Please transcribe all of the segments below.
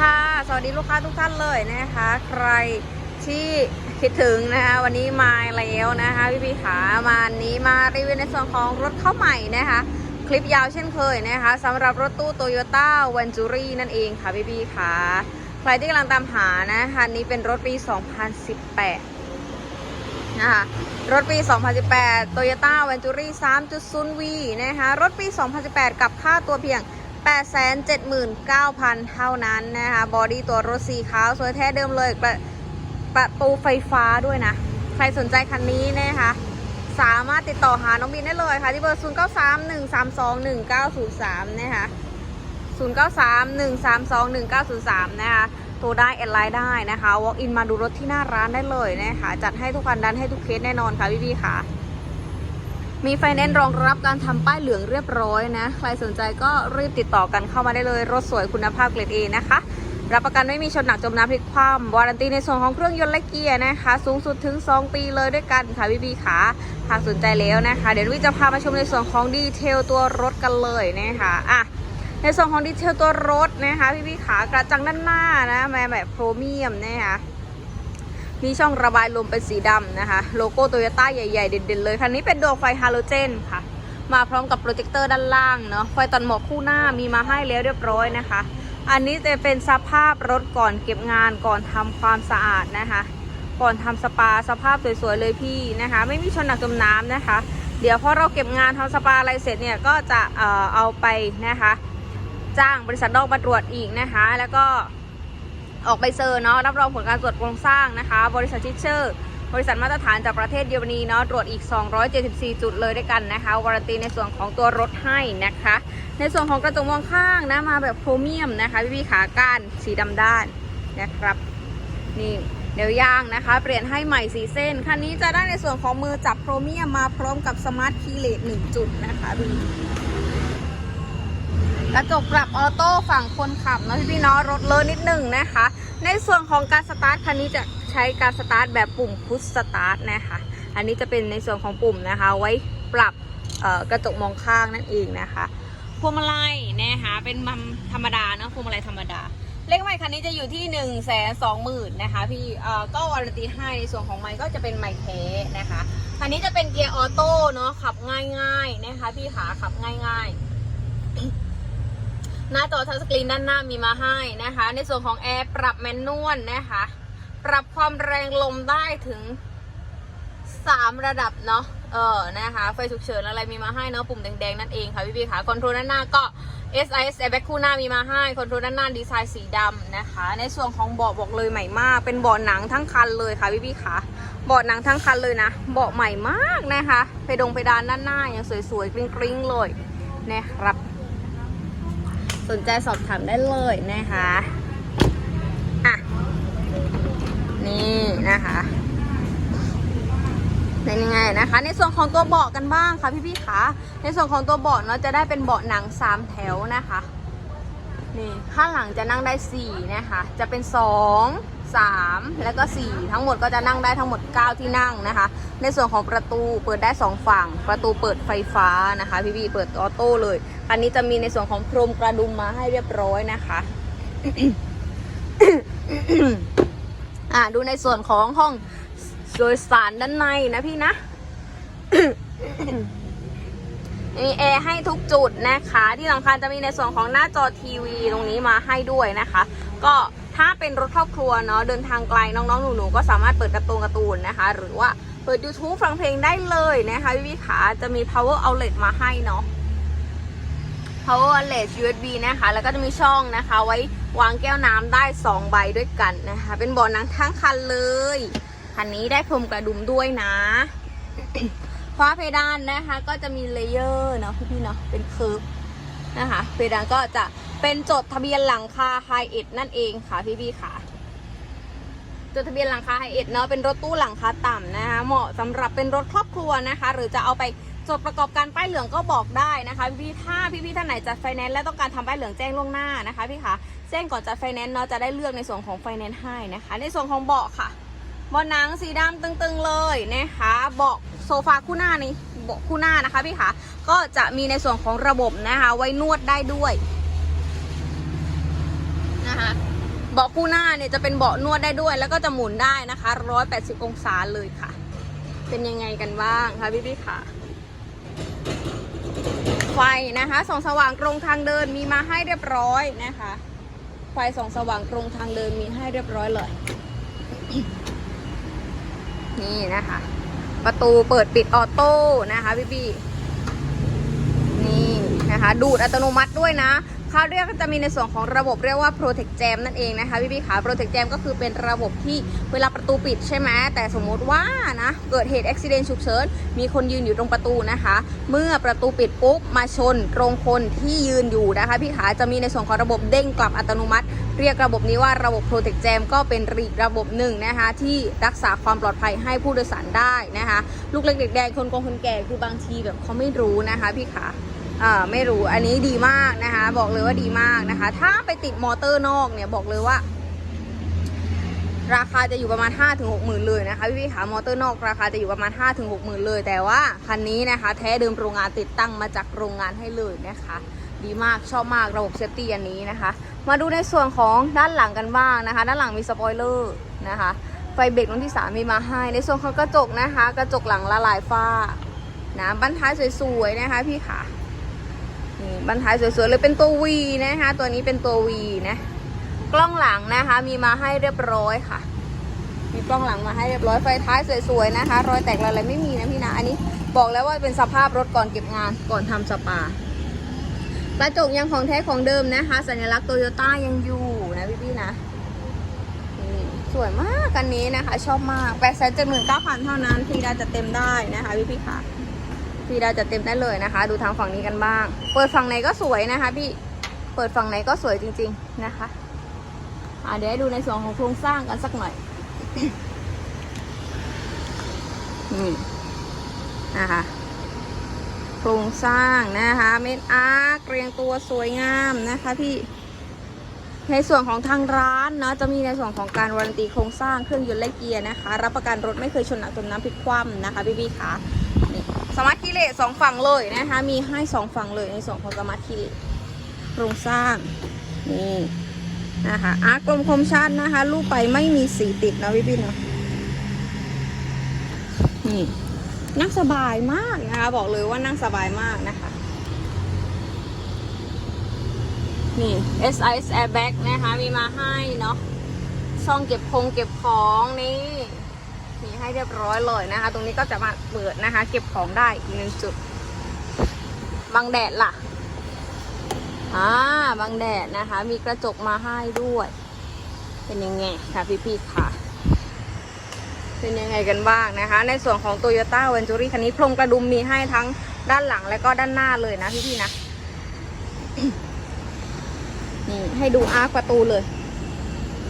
ค่ะ สวัสดีลูกค้าทุกท่านเลยนะคะ ใครที่คิดถึงนะคะวันนี้มาแล้วนะคะพี่พี่ขามานี้มารีวิวในส่วนของรถเข้าใหม่นะคะ คลิปยาวเช่นเคยนะคะสำหรับรถตู้โตโยต้าวันจูรี่นั่นเองค่ะพี่พี่ขาใครที่กำลังตามหานะคะนนี้เป็นรถปี 2018 นะคะรถปี 2018 Toyota Venturi 3.0V นะคะรถปี 2018 กับค่าตัวเพียง 879,000 เท่านั้นนะคะ บอดี้ตัวรถสีขาวสวยแท้เดิมเลยประประตูไฟฟ้าด้วยนะ ใครสนใจคันนี้นะคะ สามารถติดต่อหาน้องบินได้เลยค่ะ ที่เบอร์ 0931321903 นะคะ 0931321903 นะคะโทรได้แอดไลน์ได้นะคะ walk in มาดูรถที่หน้าร้านได้เลยนะคะ จัดให้ทุกคันดันให้ทุกเคสแน่นอนค่ะพี่ๆค่ะ มีไฟแนนซ์รองรับการทำป้ายเหลืองเรียบร้อยนะ ใครสนใจก็รีบติดต่อกันเข้ามาได้เลย รถสวยคุณภาพเกรดเอนะคะ รับประกันไม่มีชนหนักจมน้ำพลิกคว่ำวารันตีในส่วนของเครื่องยนต์และเกียร์นะคะ สูงสุดถึง 2 ปีเลยด้วยกันค่ะพี่ๆค่ะหากสนใจแล้วนะคะ เดี๋ยววิจะพามาชมในส่วนของดีเทลตัวรถกันเลยนะคะอะในส่วนของดีเทลตัวรถนะคะพี่พี่ขากระจังด้านหน้านะมแบบโครเมียมนะคะ มีช่องระบายลมเป็นสีดำนะคะ โลโก้โตโยต้าใหญ่ ๆ เด่นๆเลย คันนี้เป็นดวงไฟฮาโลเจนค่ะ มาพร้อมกับโปรเจคเตอร์ด้านล่างเนาะ ไฟตัดหมอกคู่หน้ามีมาให้แล้วเรียบร้อยนะคะ อันนี้จะเป็นสภาพรถก่อนเก็บงานก่อนทำความสะอาดนะคะ ก่อนทำสปาสภาพสวยๆเลยพี่นะคะ ไม่มีชนหนักจมน้ำนะคะ เดี๋ยวพอเราเก็บงานทำสปาอะไรเสร็จเนี่ยก็จะเอ่อเอาไปนะคะ จ้างบริษัทนอกมาตรวจอีกนะคะ แล้วก็ ออกไปเซอร์เนาะรับรองผลการตรวจโครงสร้างนะคะ บริษัทชิเชอร์ บริษัทมาตรฐานจากประเทศเยอรมนีเนาะตรวจอีก 274 จุดเลยด้วยกันนะคะวารันตีในส่วนของตัวรถให้นะคะ ในส่วนของกระจกมองข้างนะมาแบบโครเมียมนะคะพี่พี่ขาก้านสีดำด้านนะครับนี่เดี๋ยวยางนะคะ เปลี่ยนให้ใหม่สีเส้น คันนี้จะได้ในส่วนของมือจับโครเมียมมาพร้อมกับสมาร์ทคีย์เลสหนึ่งจุดนะคะพี่ กระจกปรับออโต้ฝั่งคนขับนะพี่พี่ๆเนาะรถเลอะนิดหนึ่งนะคะ ในส่วนของการสตาร์ทคันนี้จะใช้การสตาร์ทแบบปุ่มพุชสตาร์ทนะคะ อันนี้จะเป็นในส่วนของปุ่มนะคะ ไว้ปรับกระจกมองข้างนั่นเองนะคะพวงมาลัยนะคะเป็นมัมธรรมดาเนาะพวงมาลัยธรรมดา เลขไมค์คันนี้จะอยู่ที่1นึ่งแสนสองหมื่นนะคะพี่เอ่อก็วารันตีให้ในส่วนของไมค์ก็จะเป็นไมค์แท้นะคะคันนี้จะเป็นเกียร์ออโต้เนาะขับง่ายๆนะคะพี่ขาขับง่ายๆ หน้าจอทัชสกรีนด้านหน้ามีมาให้นะคะ ในส่วนของแอร์ปรับแมนนวลนะคะ ปรับความแรงลมได้ถึง 3 ระดับเนาะเออนะคะ ไฟฉุกเฉินอะไรมีมาให้เนาะปุ่มแดงๆ นั่นเองค่ะพี่พี่ค่ะคอนโทรลด้านหน้าก็ SIS airbag คู่หน้ามีมาให้คอนโทรลด้านหน้าดีไซน์สีดำนะคะ ในส่วนของเบาะบอกเลยใหม่มาก เป็นเบาะหนังทั้งคันเลยค่ะพี่พี่ค่ะเบาะหนังทั้งคันเลยนะเบาะใหม่มากนะคะเพดงเพดานด้านหน้ายังสวยๆกริ้งๆเลยนะครับ สนใจสอบถามได้เลยนะคะอะนี่นะคะเป็นยังไงนะคะ ในส่วนของตัวเบาะกันบ้างค่ะพี่ๆคะในส่วนของตัวเบาะเนาะจะได้เป็นเบาะหนังสามแถวนะคะนี่ข้างหลังจะนั่งได้สี่นะคะ จะเป็นสอง สามแล้วก็สี่ทั้งหมดก็จะนั่งได้ทั้งหมด 9 ที่นั่งนะคะ ในส่วนของประตูเปิดได้ 2 ฝั่ง ประตูเปิดไฟฟ้านะคะ พี่ๆเปิดออโต้เลยอันนี้จะมีในส่วนของพรมกระดุมมาให้เรียบร้อยนะคะอะดูในส่วนของห้องโดยสารด้านในนะพี่นะมีแอร์ให้ทุกจุดนะคะ ที่สำคัญจะมีในส่วนของหน้าจอทีวีตรงนี้มาให้ด้วยนะคะ ก็ เป็นรถครอบครัวเนาะเดินทางไกลน้องๆหนูๆก็สามารถเปิดกร์ตูนการ์ตูนนะคะ หรือว่าเปิด YouTube ฟังเพลงได้เลยนะคะพี่พี่ขาจะมี power outlet มาให้เนาะ power outlet USB นะคะ แล้วก็จะมีช่องนะคะ ไว้วางแก้วน้ำได้ 2 ใบด้วยกันนะคะ เป็นบาะหนังทั้งคันเลยคันนี้ได้พรมกระดุมด้วยนะฟ้าเพดานนะคะ ก็จะมีเลเยอร์เนาะพี่ๆเนาะเป็นเคิร์ฟนะคะเพดานก็จะ เป็นจดทะเบียนหลังคาไฮเอ็ดนั่นเองค่ะพี่ๆค่ะ จดทะเบียนหลังคาไฮเอ็ดเนาะเป็นรถตู้หลังคาต่ำนะคะ เหมาะสำหรับเป็นรถครอบครัวนะคะ หรือจะเอาไปจดประกอบการป้ายเหลืองก็บอกได้นะคะพี่ถ้าพี่ๆท่านไหนจัดไฟแนนซ์และต้องการทำป้ายเหลืองแจ้งล่วงหน้านะคะพี่คะแจ้งก่อนจัดไฟแนนซ์เนาะจะได้เลือกในส่วนของไฟแนนซ์ให้นะคะ ในส่วนของเบาะค่ะเบาะหนังสีดำตึงๆเลยนะคะเบาะโซฟาคู่หน้านี้เบาะคู่หน้านะคะพี่คะก็จะมีในส่วนของระบบนะคะ ไว้นวดได้ด้วย นะคะเบาะคู่หน้าเนี่ยจะเป็นเบาะนวดได้ด้วย แล้วก็จะหมุนได้นะคะ180 องศาเลยค่ะ เป็นยังไงกันบ้างคะพี่พี่ค่ะ ไฟนะคะส่องสว่างตรงทางเดินมีมาให้เรียบร้อยนะคะ ไฟส่องสว่างตรงทางเดินมีให้เรียบร้อยเลย นี่นะคะ ประตูเปิดปิดออโต้นะคะพี่พี่นี่นะคะ ดูดอัตโนมัติด้วยนะ เขาเรียกก็จะมีในส่วนของระบบเรียกว่า Protect Jam นั่นเองนะคะพี่พี่ขา Protect Jam ก็คือเป็นระบบที่เวลาประตูปิดใช่ไหมแต่สมมติว่านะเกิดเหตุอุบิเหตุฉุกเฉินมีคนยืนอยู่ตรงประตูนะคะ เมื่อประตูปิดปุ๊บมาชนตรงคนที่ยืนอยู่นะคะพี่ขาจะมีในส่วนของระบบเด้งกลับอัตโนมัติ เรียกระบบนี้ว่าระบบ Protect Jam ก็เป็นอีระบบหนึ่งนะคะที่รักษาความปลอดภัยให้ผู้โดยสารได้นะคะ ลูกเล็กเด็กแดงคนกงคนแก่คือบางทีแบบเขาไม่รู้นะคะพี่ขา ไม่รู้อันนี้ดีมากนะคะ บอกเลยว่าดีมากนะคะ ถ้าไปติดมอเตอร์นอกเนี่ยบอกเลยว่า ราคาจะอยู่ประมาณ5ถึง6หมื่นเลยนะคะพี่พี่ขามอเตอร์นอกราคาจะอยู่ประมาณ5ถึง6หมื่นเลย แต่ว่าคันนี้นะคะ แท้เดิมโรงงานติดตั้งมาจากโรงงานให้เลยนะคะดีมากชอบมากระบบเซฟตี้อันนี้นะคะ มาดูในส่วนของด้านหลังกันบ้างนะคะ ด้านหลังมีสปอยเลอร์นะคะไฟเบรกรุ่นที่ 3 มีมาให้ ในส่วนของกระจกนะคะ กระจกหลังละลายฝ้านะบั้นท้ายสวยๆนะคะพี่ค่ะ บันท้ายสวยๆเลยเป็นตัว V นะคะ ตัวนี้เป็นตัว V นะ กล้องหลังนะคะ มีมาให้เรียบร้อยค่ะ มีกล้องหลังมาให้เรียบร้อย ไฟท้ายสวยๆนะคะ รอยแตกรอยอะไรไม่มีนะพี่นะ อันนี้บอกแล้วว่าเป็นสภาพรถก่อนเก็บงาน ก่อนทำสปา กระจกยังของแท้ของเดิมนะคะ สัญลักษณ์โตโยต้ายังอยู่นะพี่ๆนะสวยมากกันนี้นะคะ ชอบมากแปดแสนเจ็ดหมื่นเก้าพันเท่านั้นพี่ดาจะเต็มได้นะคะพี่ๆค่ะ พี่ดาจะเต็มได้เลยนะคะ ดูทางฝั่งนี้กันบ้าง เปิดฝั่งไหนก็สวยนะคะพี่เปิดฝั่งไหนก็สวยจริง ๆนะคะอ่าเดี๋ยวให้ดูในส่วนของโครงสร้างกันสักหน่อยนี่นะคะโครงสร้างนะคะเม็ดอาร์เรียงตัวสวยงามนะคะพี่ในส่วนของทางร้านเนาะจะมีในส่วนของการวารันตีโครงสร้างเครื่องยนต์และเกียร์นะคะ รับประกันรถไม่เคยชนหนักจมน้ำพลิกคว่ำนะคะพี่พี่ๆค่ะนี่ สมาร์ทคีเลสสองฝั่งเลยนะคะ มีให้สองฝั่งเลยในส่วนของสมาร์ทคีเลโครงสร้างนี่นะคะอาร์กลมคมชัดนะคะ ลูกไปไม่มีสีติดนะพี่พี่เนาะนี่นั่งสบายมากนะคะ บอกเลยว่านั่งสบายมากนะคะนี่ SIS Airbag นะคะ มีมาให้เนาะช่องเก็บคงเก็บของนี่ มีให้เรียบร้อยเลยนะคะ ตรงนี้ก็จะมาเปิดนะคะ เก็บของได้อีกหนึ่งจุดบังแดดล่ะอ่าบังแดดนะคะ มีกระจกมาให้ด้วย เป็นยังไงคะพี่ๆค่ะ เป็นยังไงกันบ้างนะคะ ในส่วนของ Toyota v e n t u r y คันนี้พรมกระดุมมีให้ทั้งด้านหลังและก็ด้านหน้าเลยนะพี่ๆนะนี่ให้ดูอาร์คประตูเลย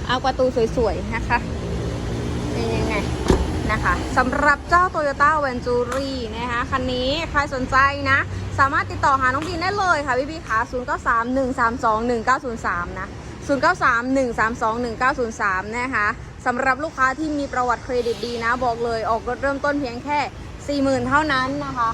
อาร์คประตูสวยๆนะคะ นะคะสำหรับเจ้า Toyota v e n t u r y นะคะคันนี้ใครสนใจนะ สามารถติดต่อหาน้องบีนได้เลยค่ะพี่พี่ๆค่ะ0 9 3 1 3 2 1 9 0 3 นะ 0 9 3 1 3 2 1 9 0 3 นะคะสำหรับลูกค้าที่มีประวัติเครดิตดีนะ บอกเลยออกรถเริ่มต้นเพียงแค่ 40,000 เท่านั้นนะคะ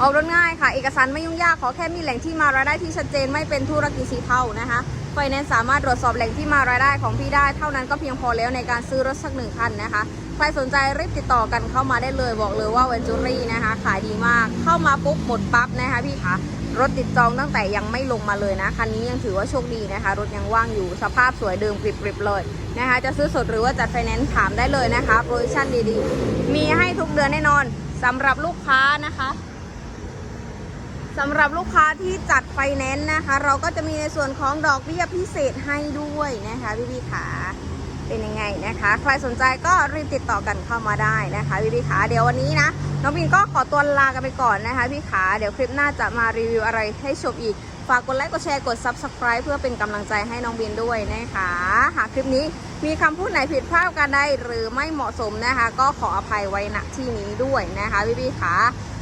ออกรถง่ายค่ะ เอกสารไม่ยุ่งยากขอแค่มีแหล่งที่มารายได้ที่ชัดเจนไม่เป็นธุรกิจสีเทานะคะ ไฟแนนซ์สามารถตรวจสอบแหล่งที่มารายได้ของพี่ได้ เท่านั้นก็เพียงพอแล้วในการซื้อรถสักหนึ่งคันนะคะ ใครสนใจรีบติดต่อกันเข้ามาได้เลยบอกเลยว่าเวนจูรี่นะคะ ขายดีมากเข้ามาปุ๊บหมดปั๊บนะคะพี่คะรถติดจองตั้งแต่ยังไม่ลงมาเลยนะคันนี้ยังถือว่าโชคดีนะคะ รถยังว่างอยู่สภาพสวยเดิมกริบๆเลยนะคะ จะซื้อสดหรือว่าจัดไฟแนนซ์ถามได้เลยนะคะโปรโมชั่นดีๆ มีให้ทุกเดือนแน่นอนสำหรับลูกค้านะคะ สำหรับลูกค้าที่จัดไฟแนนซ์นะคะ เราก็จะมีในส่วนของดอกเบี้ยพิเศษให้ด้วยนะคะพี่พี่ขาเป็นยังไงนะคะ ใครสนใจก็รีบติดต่อกันเข้ามาได้นะคะพี่พี่ขาเดี๋ยววันนี้นะน้องบินก็ขอตัวลากันไปก่อนนะคะพี่ขาเดี๋ยวคลิปหน้าจะมารีวิวอะไรให้ชมอีกฝากกดไลค์กดแชร์กด subscribe เพื่อเป็นกำลังใจให้น้องบินด้วยนะคะ หากคลิปนี้มีคำพูดไหนผิดพลาดกันใดหรือไม่เหมาะสมนะคะ ก็ขออภัยไว้ณที่นี้ด้วยนะคะพี่พี่ขา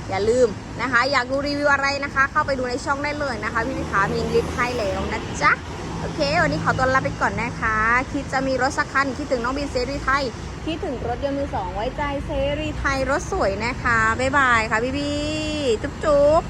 อย่าลืมนะคะ อยากดูรีวิวอะไรนะคะ เข้าไปดูในช่องได้เลยนะคะ พี่พิขามีลิสต์ให้แล้วนะจ๊ะโอเค วันนี้ขอตัวลาไปก่อนนะคะ คิดจะมีรถสักคัน คิดถึงน้องบินเซรีไทย คิดถึงรถยนต์มือสองไว้ใจเซรีไทยรถสวยนะคะ บ๊ายบายค่ะพี่พี่จุ๊บจุ๊บ